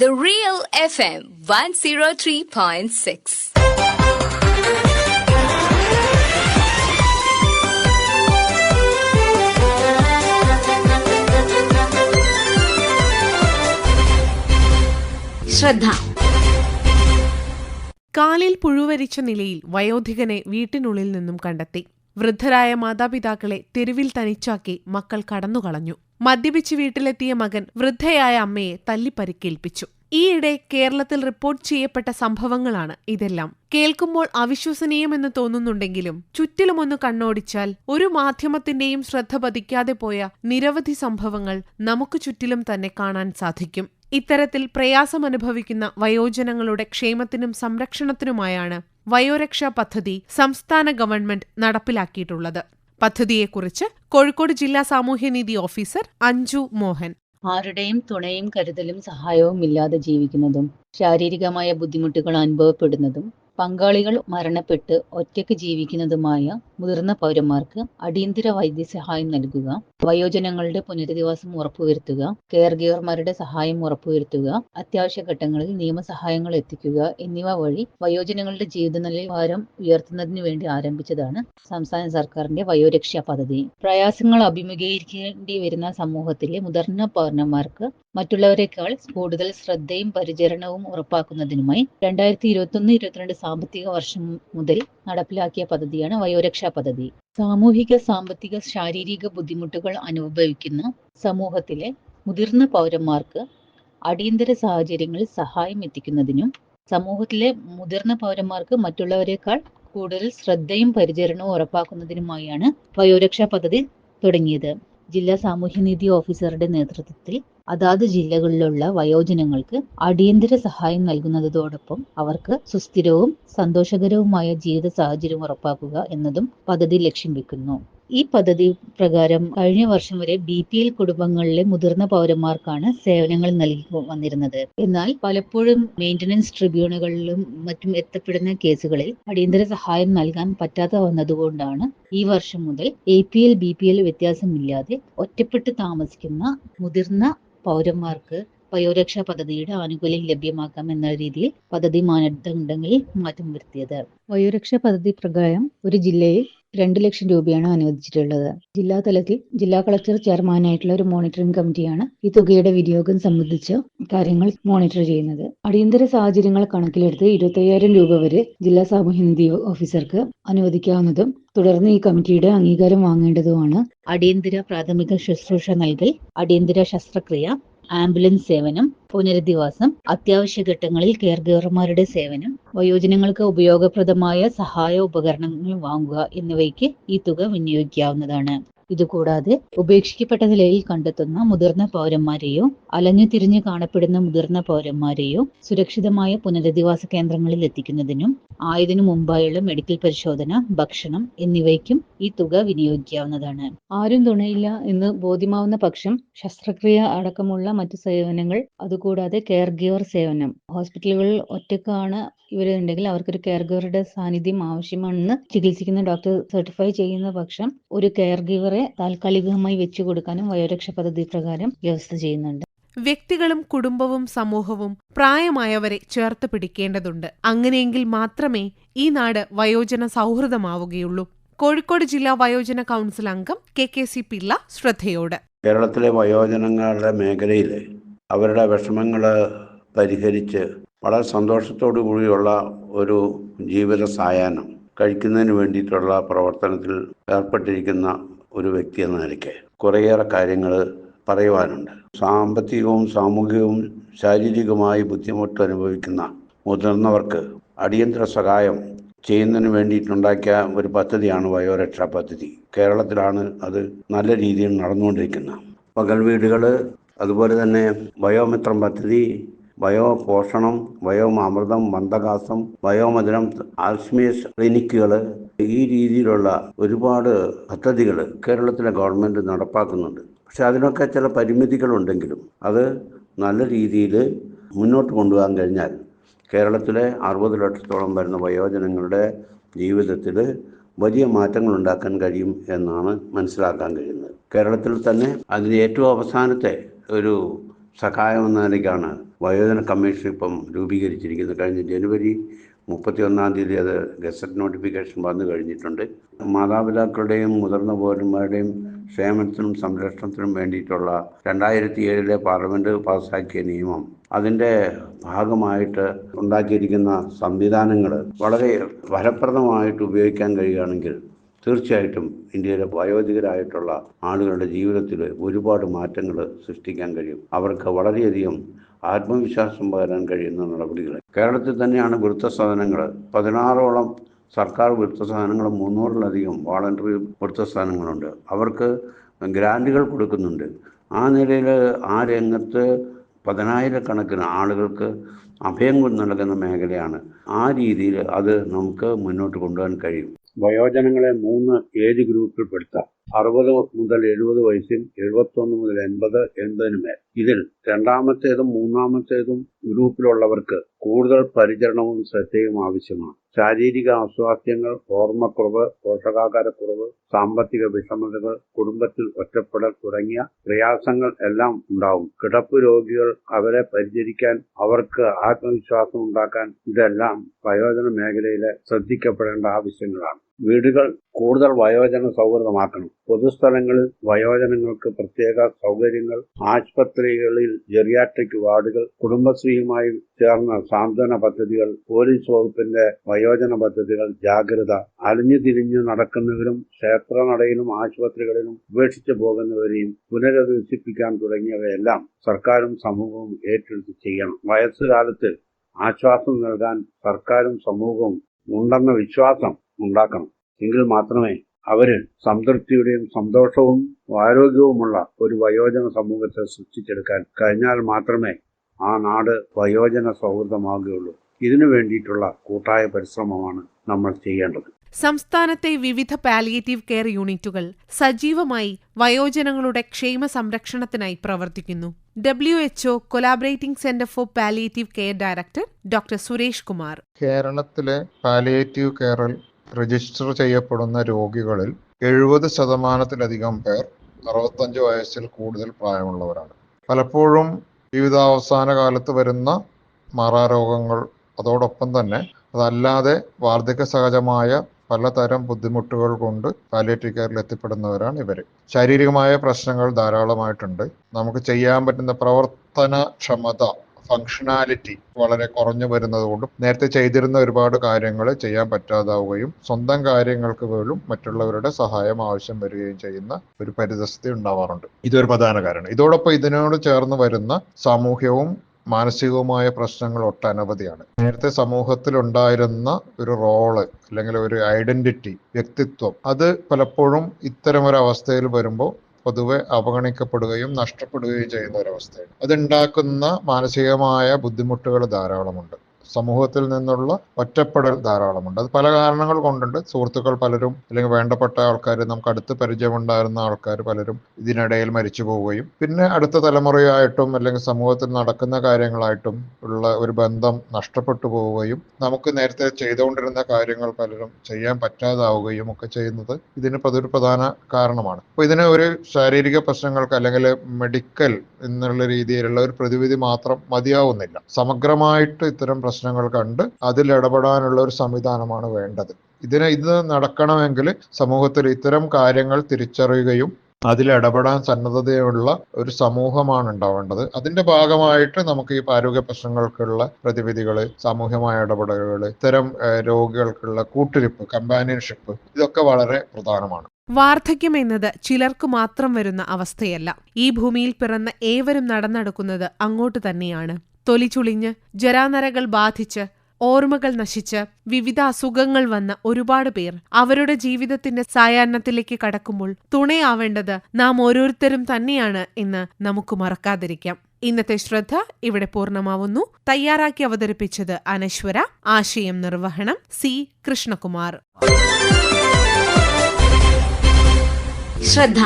The Real FM 103.6. ശ്രദ്ധ. കാലിൽ പുഴുവരിച്ച നിലയിൽ വയോധികനെ വീട്ടിനുള്ളിൽ നിന്നും കണ്ടെത്തി. വൃദ്ധരായ മാതാപിതാക്കളെ തെരുവിൽ തനിച്ചാക്കി മക്കൾ കടന്നുകളഞ്ഞു. മദ്യപിച്ച് വീട്ടിലെത്തിയ മകൻ വൃദ്ധയായ അമ്മയെ തല്ലിപ്പരിക്കേൽപ്പിച്ചു. ഈയിടെ കേരളത്തിൽ റിപ്പോർട്ട് ചെയ്യപ്പെട്ട സംഭവങ്ങളാണ് ഇതെല്ലാം. കേൾക്കുമ്പോൾ അവിശ്വസനീയമെന്ന് തോന്നുന്നുണ്ടെങ്കിലും ചുറ്റിലുമൊന്ന് കണ്ണോടിച്ചാൽ ഒരു മാധ്യമത്തിന്റെയും ശ്രദ്ധ പതിക്കാതെ പോയ നിരവധി സംഭവങ്ങൾ നമുക്ക് ചുറ്റിലും തന്നെ കാണാൻ സാധിക്കും. ഇത്തരത്തിൽ പ്രയാസമനുഭവിക്കുന്ന വയോജനങ്ങളുടെ ക്ഷേമത്തിനും സംരക്ഷണത്തിനുമായാണ് വയോരക്ഷാ പദ്ധതി സംസ്ഥാന ഗവൺമെന്റ് നടപ്പിലാക്കിയിട്ടുള്ളത്. പദ്ധതിയെക്കുറിച്ച് കോഴിക്കോട് ജില്ലാ സാമൂഹ്യനീതി ഓഫീസർ അഞ്ജു മോഹൻ. ആരുടെയും തുണയും കരുതലും സഹായവും ഇല്ലാതെ ജീവിക്കുന്നതും ശാരീരികമായ ബുദ്ധിമുട്ടുകൾ അനുഭവപ്പെടുന്നതും പങ്കാളികൾ മരണപ്പെട്ട് ഒറ്റയ്ക്ക് ജീവിക്കുന്നതുമായ മുതിർന്ന പൗരന്മാർക്ക് അടിയന്തര വൈദ്യസഹായം നൽകുക വയോജനങ്ങളുടെ പുനരധിവാസം ഉറപ്പുവരുത്തുക കെയർ ഗീവർമാരുടെ സഹായം ഉറപ്പുവരുത്തുക അത്യാവശ്യ ഘട്ടങ്ങളിൽ നിയമസഹായങ്ങൾ എത്തിക്കുക എന്നിവ വഴി വയോജനങ്ങളുടെ ജീവിത നിലവാരം ഉയർത്തുന്നതിന് വേണ്ടി ആരംഭിച്ചതാണ് സംസ്ഥാന സർക്കാരിന്റെ വയോരക്ഷാ പദ്ധതി. പ്രയാസങ്ങൾ അഭിമുഖീകരിക്കേണ്ടി വരുന്ന സമൂഹത്തിലെ മുതിർന്ന പൗരന്മാർക്ക് മറ്റുള്ളവരെക്കാൾ കൂടുതൽ ശ്രദ്ധയും പരിചരണവും ഉറപ്പാക്കുന്നതിനുമായി രണ്ടായിരത്തി ഇരുപത്തൊന്ന് ഇരുപത്തിരണ്ട് സാമ്പത്തിക വർഷം മുതൽ നടപ്പിലാക്കിയ പദ്ധതിയാണ് വയോരക്ഷാ പദ്ധതി. സാമൂഹിക സാമ്പത്തിക ശാരീരിക ബുദ്ധിമുട്ടുകൾ അനുഭവിക്കുന്ന സമൂഹത്തിലെ മുതിർന്ന പൗരന്മാർക്ക് അടിയന്തര സാഹചര്യങ്ങളിൽ സഹായം എത്തിക്കുന്നതിനും സമൂഹത്തിലെ മുതിർന്ന പൗരന്മാർക്ക് മറ്റുള്ളവരെക്കാൾ കൂടുതൽ ശ്രദ്ധയും പരിചരണവും ഉറപ്പാക്കുന്നതിനുമായാണ് വയോരക്ഷാ പദ്ധതി തുടങ്ങിയത്. ജില്ലാ സാമൂഹ്യനീതി ഓഫീസറുടെ നേതൃത്വത്തിൽ അതാത് ജില്ലകളിലുള്ള വയോജനങ്ങൾക്ക് അടിയന്തര സഹായം നൽകുന്നതോടൊപ്പം അവർക്ക് സുസ്ഥിരവും സന്തോഷകരവുമായ ജീവിത സാഹചര്യം ഉറപ്പാക്കുക എന്നതും പദ്ധതി ലക്ഷ്യം വെക്കുന്നു. ഈ പദ്ധതി പ്രകാരം കഴിഞ്ഞ വർഷം വരെ ബി പി എൽ കുടുംബങ്ങളിലെ മുതിർന്ന പൗരന്മാർക്കാണ് സേവനങ്ങൾ നൽകി വന്നിരുന്നത്. എന്നാൽ പലപ്പോഴും മെയിന്റനൻസ് ട്രിബ്യൂണലുകളിലും മറ്റും എത്തപ്പെടുന്ന കേസുകളിൽ അടിയന്തര സഹായം നൽകാൻ പറ്റാതെ വന്നതുകൊണ്ടാണ് ഈ വർഷം മുതൽ A P L B P L വ്യത്യാസമില്ലാതെ ഒറ്റപ്പെട്ട് താമസിക്കുന്ന മുതിർന്ന പൗരന്മാർക്ക് വയോരക്ഷാ പദ്ധതിയുടെ ആനുകൂല്യം ലഭ്യമാക്കാം എന്ന രീതിയിൽ പദ്ധതി മാനദണ്ഡങ്ങളിൽ മാറ്റം വരുത്തിയത്. വയോരക്ഷാ പദ്ധതി പ്രകാരം ഒരു ജില്ലയിൽ രണ്ട് ലക്ഷം രൂപയാണ് അനുവദിച്ചിട്ടുള്ളത്. ജില്ലാ തലത്തിൽ ജില്ലാ കളക്ടർ ചെയർമാനായിട്ടുള്ള ഒരു മോണിറ്ററിംഗ് കമ്മിറ്റിയാണ് ഈ തുകയുടെ വിനിയോഗം സംബന്ധിച്ച കാര്യങ്ങൾ മോണിറ്റർ ചെയ്യുന്നത്. അടിയന്തര സാഹചര്യങ്ങൾ കണക്കിലെടുത്ത് ഇരുപത്തയ്യായിരം രൂപ വരെ ജില്ലാ സാമൂഹ്യനിധി ഓഫീസർക്ക് അനുവദിക്കാവുന്നതും തുടർന്ന് ഈ കമ്മിറ്റിയുടെ അംഗീകാരം വാങ്ങേണ്ടതുമാണ്. അടിയന്തര പ്രാഥമിക ശുശ്രൂഷ നൽകൽ അടിയന്തര ശസ്ത്രക്രിയ ആംബുലൻസ് സേവനം പുനരധിവാസം അത്യാവശ്യ ഘട്ടങ്ങളിൽ കെയർ ഗിവർമാരുടെ സേവനം വയോജനങ്ങൾക്ക് ഉപയോഗപ്രദമായ സഹായ ഉപകരണങ്ങൾ വാങ്ങുക എന്നിവയ്ക്ക് ഈ തുക വിനിയോഗിക്കാവുന്നതാണ്. ഇതുകൂടാതെ ഉപേക്ഷിക്കപ്പെട്ട നിലയിൽ കണ്ടെത്തുന്ന മുതിർന്ന പൗരന്മാരെയോ അലഞ്ഞു തിരിഞ്ഞു കാണപ്പെടുന്ന മുതിർന്ന പൗരന്മാരെയോ സുരക്ഷിതമായ പുനരധിവാസ കേന്ദ്രങ്ങളിൽ എത്തിക്കുന്നതിനും ആയതിനു മുമ്പായുള്ള മെഡിക്കൽ പരിശോധന ഭക്ഷണം എന്നിവയ്ക്കും ഈ തുക വിനിയോഗിക്കാവുന്നതാണ്. ആരും തുണയില്ല എന്ന് ബോധ്യമാവുന്ന പക്ഷം ശസ്ത്രക്രിയ അടക്കമുള്ള മറ്റു സേവനങ്ങൾ അതുകൂടാതെ കെയർ ഗിവർ സേവനം. ഹോസ്പിറ്റലുകളിൽ ഒറ്റക്കാണ് ഇവരുണ്ടെങ്കിൽ അവർക്കൊരു കെയർ ഗിവറുടെ സാന്നിധ്യം ആവശ്യമാണെന്ന് ചികിത്സിക്കുന്ന ഡോക്ടർ സർട്ടിഫൈ ചെയ്യുന്ന പക്ഷം ഒരു കെയർ ഗിവറെ താൽക്കാലികമായി വെച്ചു കൊടുക്കാനും വയോരക്ഷ പദ്ധതി പ്രകാരം വ്യവസ്ഥ ചെയ്യുന്നുണ്ട്. വ്യക്തികളും കുടുംബവും സമൂഹവും പ്രായമായവരെ ചേർത്ത് പിടിക്കേണ്ടതുണ്ട്. അങ്ങനെയെങ്കിൽ മാത്രമേ ഈ നാട് വയോജന സൗഹൃദമാവുകയുള്ളൂ. കോഴിക്കോട് ജില്ലാ വയോജന കൗൺസിൽ അംഗം കെ കെ സി പിള്ള ശ്രദ്ധയോട്. കേരളത്തിലെ വയോജനങ്ങളുടെ മേഖലയിൽ അവരുടെ വിഷമങ്ങൾ പരിഹരിച്ച് വളരെ സന്തോഷത്തോടു കൂടിയുള്ള ഒരു ജീവിത സായാഹ്നം കഴിക്കുന്നതിന് വേണ്ടിയിട്ടുള്ള പ്രവർത്തനത്തിൽ ഏർപ്പെട്ടിരിക്കുന്ന ഒരു വ്യക്തി എന്ന നിലയ്ക്ക് കുറേയേറെ കാര്യങ്ങൾ പറയുവാനുണ്ട്. സാമ്പത്തികവും സാമൂഹികവും ശാരീരികവുമായി ബുദ്ധിമുട്ട് അനുഭവിക്കുന്ന മുതിർന്നവർക്ക് അടിയന്തര സഹായം ചെയ്യുന്നതിന് വേണ്ടിയിട്ടുണ്ടാക്കിയ ഒരു പദ്ധതിയാണ് വയോരക്ഷാ പദ്ധതി. കേരളത്തിലാണ് അത് നല്ല രീതിയിൽ നടന്നുകൊണ്ടിരിക്കുന്നത്. പകൽ വീടുകൾ അതുപോലെ തന്നെ വയോമിത്രം പദ്ധതി വയോപോഷണം വയോമാമൃതം മന്ദകാസം വയോമധുരം ആൽസ്മേഴ്സ് ക്ലിനിക്കുകൾ ഈ രീതിയിലുള്ള ഒരുപാട് പദ്ധതികൾ കേരളത്തിലെ ഗവൺമെന്റ് നടപ്പാക്കുന്നുണ്ട്. പക്ഷെ അതിനൊക്കെ ചില പരിമിതികളുണ്ടെങ്കിലും അത് നല്ല രീതിയിൽ മുന്നോട്ട് കൊണ്ടുപോകാൻ കഴിഞ്ഞാൽ കേരളത്തിലെ അറുപത് ലക്ഷത്തോളം വരുന്ന വയോജനങ്ങളുടെ ജീവിതത്തിൽ വലിയ മാറ്റങ്ങൾ ഉണ്ടാക്കാൻ കഴിയും എന്നാണ് മനസ്സിലാക്കാൻ കഴിയുന്നത്. കേരളത്തിൽ തന്നെ അതിന് ഏറ്റവും അവസാനത്തെ ഒരു സഹായം എന്ന നിലയ്ക്കാണ് വയോജന കമ്മീഷൻ ഇപ്പം രൂപീകരിച്ചിരിക്കുന്നു. കഴിഞ്ഞ ജനുവരി മുപ്പത്തി ഒന്നാം തീയതി അത് ഗസറ്റ് നോട്ടിഫിക്കേഷൻ വന്നു കഴിഞ്ഞിട്ടുണ്ട്. മാതാപിതാക്കളുടെയും മുതിർന്ന പൗരന്മാരുടെയും ക്ഷേമത്തിനും സംരക്ഷണത്തിനും വേണ്ടിയിട്ടുള്ള രണ്ടായിരത്തി ഏഴിലെ പാർലമെന്റ് പാസ്സാക്കിയ നിയമം അതിന്റെ ഭാഗമായിട്ട് ഉണ്ടാക്കിയിരിക്കുന്ന സംവിധാനങ്ങൾ വളരെ ഫലപ്രദമായിട്ട് ഉപയോഗിക്കാൻ കഴിയുകയാണെങ്കിൽ തീർച്ചയായിട്ടും ഇന്ത്യയിലെ വയോധികരായിട്ടുള്ള ആളുകളുടെ ജീവിതത്തിൽ ഒരുപാട് മാറ്റങ്ങൾ സൃഷ്ടിക്കാൻ കഴിയും. അവർക്ക് വളരെയധികം ആത്മവിശ്വാസം പകരാൻ കഴിയുന്ന നടപടികൾ കേരളത്തിൽ തന്നെയാണ് വൃത്തസാധനങ്ങൾ പതിനാറോളം സർക്കാർ വൃത്തസാധനങ്ങൾ മുന്നൂറിലധികം വാളണ്ടറി സാധനങ്ങളുണ്ട് അവർക്ക് ഗ്രാന്റുകൾ കൊടുക്കുന്നുണ്ട്. ആ നിലയിൽ ആ രംഗത്ത് പതിനായിരക്കണക്കിന് ആളുകൾക്ക് അഭയം നൽകുന്ന മേഖലയാണ്. ആ രീതിയിൽ അത് നമുക്ക് മുന്നോട്ട് കൊണ്ടുപോകാൻ കഴിയും. വയോജനങ്ങളെ മൂന്ന് ഏജ് ഗ്രൂപ്പിൽ പെടുത്താം അറുപത് മുതൽ എഴുപത് വയസ്സും എഴുപത്തൊന്ന് മുതൽ എൺപത് എൺപതിന് മേൽ. ഇതിൽ രണ്ടാമത്തേതും മൂന്നാമത്തേതും ഗ്രൂപ്പിലുള്ളവർക്ക് കൂടുതൽ പരിചരണവും ശ്രദ്ധയും ആവശ്യമാണ്. ശാരീരിക അസ്വാസ്ഥ്യങ്ങൾ ഓർമ്മക്കുറവ് പോഷകാഹാരക്കുറവ് സാമ്പത്തിക വിഷമതകൾ കുടുംബത്തിൽ ഒറ്റപ്പെടൽ തുടങ്ങിയ പ്രയാസങ്ങൾ എല്ലാം ഉണ്ടാവും. കിടപ്പ് രോഗികൾ അവരെ പരിചരിക്കാൻ അവർക്ക് ആത്മവിശ്വാസം ഉണ്ടാക്കാൻ ഇതെല്ലാം വയോജന മേഖലയിലെ ശ്രദ്ധിക്കപ്പെടേണ്ട ആവശ്യങ്ങളാണ്. വീടുകൾ കൂടുതൽ വയോജന സൗഹൃദമാക്കണം. പൊതുസ്ഥലങ്ങളിൽ വയോജനങ്ങൾക്ക് പ്രത്യേക സൗകര്യങ്ങൾ ആശുപത്രികളിൽ ജെറിയാട്രിക് വാർഡുകൾ കുടുംബശ്രീയുമായി ചേർന്ന സാന്ത്വന പദ്ധതികൾ പോലീസ് വകുപ്പിന്റെ വയോജന പദ്ധതികൾ ജാഗ്രത അലിഞ്ഞു തിരിഞ്ഞു നടക്കുന്നവരും ക്ഷേത്രനടയിലും ആശുപത്രികളിലും ഉപേക്ഷിച്ചു പോകുന്നവരെയും പുനരധിവസിപ്പിക്കാൻ തുടങ്ങിയവയെല്ലാം സർക്കാരും സമൂഹവും ഏറ്റെടുത്ത് ചെയ്യണം. വയസ്സുകാലത്ത് ആശ്വാസം നൽകാൻ സർക്കാരും സമൂഹവും ഉണ്ടെന്ന വിശ്വാസം ഉണ്ടാക്കണം. എങ്കിൽ മാത്രമേ അവർ സംതൃപ്തിയുടെയും സന്തോഷവും ആരോഗ്യവുമുള്ള ഒരു വയോജന സമൂഹത്തെ സൃഷ്ടിച്ചെടുക്കാൻ കഴിഞ്ഞാൽ മാത്രമേ ആ നാട് വയോജന സൗഹൃദമാകുകയുള്ളൂ. ഇതിനു വേണ്ടിയിട്ടുള്ള കൂട്ടായ പരിശ്രമമാണ് നമ്മൾ ചെയ്യേണ്ടത്. സംസ്ഥാനത്തെ വിവിധ പാലിയേറ്റീവ് കെയർ യൂണിറ്റുകൾ സജീവമായി വയോജനങ്ങളുടെ ക്ഷേമ സംരക്ഷണത്തിനായി പ്രവർത്തിക്കുന്നു. W H O collaborating centre for palliative care director doctor Suresh Kumar. കേരളത്തിലെ പാലിയേറ്റീവ് കെയറിൽ രജിസ്റ്റർ ചെയ്യപ്പെടുന്ന രോഗികളിൽ എഴുപത് ശതമാനത്തിലധികം പേർ അറുപത്തഞ്ച് വയസ്സിൽ കൂടുതൽ പ്രായമുള്ളവരാണ്. പലപ്പോഴും ജീവിതാവസാന കാലത്ത് വരുന്ന മാറാരോഗങ്ങൾ അതോടൊപ്പം തന്നെ അതല്ലാതെ വാർദ്ധക്യ സഹജമായ പലതരം ബുദ്ധിമുട്ടുകൾ കൊണ്ട് പാലിയേറ്റീവ് കെയറിൽ എത്തിപ്പെടുന്നവരാണ് ഇവർ ശാരീരികമായ പ്രശ്നങ്ങൾ ധാരാളമായിട്ടുണ്ട്. നമുക്ക് ചെയ്യാൻ പറ്റുന്ന പ്രവർത്തനക്ഷമത ഫങ്ഷനാലിറ്റി വളരെ കുറഞ്ഞു വരുന്നത് കൊണ്ടും നേരത്തെ ചെയ്തിരുന്ന ഒരുപാട് കാര്യങ്ങൾ ചെയ്യാൻ പറ്റാതാവുകയും സ്വന്തം കാര്യങ്ങൾക്ക് പോലും മറ്റുള്ളവരുടെ സഹായം ആവശ്യം വരികയും ചെയ്യുന്ന ഒരു പരിതസ്ഥിതി ഉണ്ടാവാറുണ്ട്. ഇതൊരു പ്രധാന കാരണം. ഇതോടൊപ്പം ഇതിനോട് ചേർന്ന് വരുന്ന സാമൂഹ്യവും മാനസികവുമായ പ്രശ്നങ്ങൾ ഒട്ടനവധിയാണ്. നേരത്തെ സമൂഹത്തിൽ ഉണ്ടായിരുന്ന ഒരു റോൾ അല്ലെങ്കിൽ ഒരു ഐഡന്റിറ്റി വ്യക്തിത്വം അത് പലപ്പോഴും ഇത്തരം ഒരു അവസ്ഥയിൽ വരുമ്പോൾ പൊതുവെ അവഗണിക്കപ്പെടുകയും നഷ്ടപ്പെടുകയും ചെയ്യുന്ന ഒരവസ്ഥയാണ്. അതുണ്ടാക്കുന്ന മാനസികമായ ബുദ്ധിമുട്ടുകൾ ധാരാളമുണ്ട്. സമൂഹത്തിൽ നിന്നുള്ള ഒറ്റപ്പെടൽ ധാരാളമുണ്ട്. അത് പല കാരണങ്ങൾ കൊണ്ടുണ്ട്. സുഹൃത്തുക്കൾ പലരും അല്ലെങ്കിൽ വേണ്ടപ്പെട്ട ആൾക്കാർ നമുക്ക് അടുത്ത് പരിചയമുണ്ടായിരുന്ന ആൾക്കാർ പലരും ഇതിനിടയിൽ മരിച്ചു പോവുകയും പിന്നെ അടുത്ത തലമുറയായിട്ടും അല്ലെങ്കിൽ സമൂഹത്തിൽ നടക്കുന്ന കാര്യങ്ങളായിട്ടും ഉള്ള ഒരു ബന്ധം നഷ്ടപ്പെട്ടു പോവുകയും നമുക്ക് നേരത്തെ ചെയ്തുകൊണ്ടിരുന്ന കാര്യങ്ങൾ പലരും ചെയ്യാൻ പറ്റാതാവുകയും ഒക്കെ ചെയ്യുന്നത് ഇതിന് അതൊരു പ്രധാന കാരണമാണ്. അപ്പോൾ ഇതിന് ഒരു ശാരീരിക പ്രശ്നങ്ങൾക്ക് അല്ലെങ്കിൽ മെഡിക്കൽ എന്നുള്ള രീതിയിലുള്ള ഒരു പ്രതിവിധി മാത്രം മതിയാവുന്നില്ല. സമഗ്രമായിട്ട് ഇത്തരം പ്രശ്നങ്ങൾ കണ്ട് അതിൽ ഇടപെടാനുള്ള ഒരു സംവിധാനമാണ് വേണ്ടത്. ഇതിന് ഇത് നടക്കണമെങ്കിൽ സമൂഹത്തിൽ ഇത്തരം കാര്യങ്ങൾ തിരിച്ചറിയുകയും അതിൽ ഇടപെടാൻ സന്നദ്ധതയുള്ള ഒരു സമൂഹമാണ് ഉണ്ടാവേണ്ടത്. അതിന്റെ ഭാഗമായിട്ട് നമുക്ക് ഈ ആരോഗ്യ പ്രശ്നങ്ങൾക്കുള്ള പ്രതിവിധികൾ സാമൂഹ്യമായ ഇടപെടലുകൾ ഇത്തരം രോഗികൾക്കുള്ള കൂട്ടിരിപ്പ് കമ്പാനിയൻഷിപ്പ് ഇതൊക്കെ വളരെ പ്രധാനമാണ്. വാർദ്ധക്യം എന്നത് ചിലർക്ക് മാത്രം വരുന്ന അവസ്ഥയല്ല. ഈ ഭൂമിയിൽ പിറന്ന ഏവരും നടന്നെടുക്കുന്നത് അങ്ങോട്ട് തന്നെയാണ്. തൊലി ചുളിഞ്ഞ് ജരാനരകൾ ബാധിച്ച് ഓർമ്മകൾ നശിച്ച് വിവിധ അസുഖങ്ങൾ വന്ന ഒരുപാട് പേർ അവരുടെ ജീവിതത്തിന്റെ സായാഹ്നത്തിലേക്ക് കടക്കുമ്പോൾ തുണയാവേണ്ടത് നാം ഓരോരുത്തരും തന്നെയാണ് എന്ന് നമുക്ക് മറക്കാതിരിക്കാം. ഇന്നത്തെ ശ്രദ്ധ ഇവിടെ പൂർണമാവുന്നു. തയ്യാറാക്കി അവതരിപ്പിച്ചത് അനശ്വര ആശയം നിർവഹണം സി. കൃഷ്ണകുമാർ. ശ്രദ്ധ.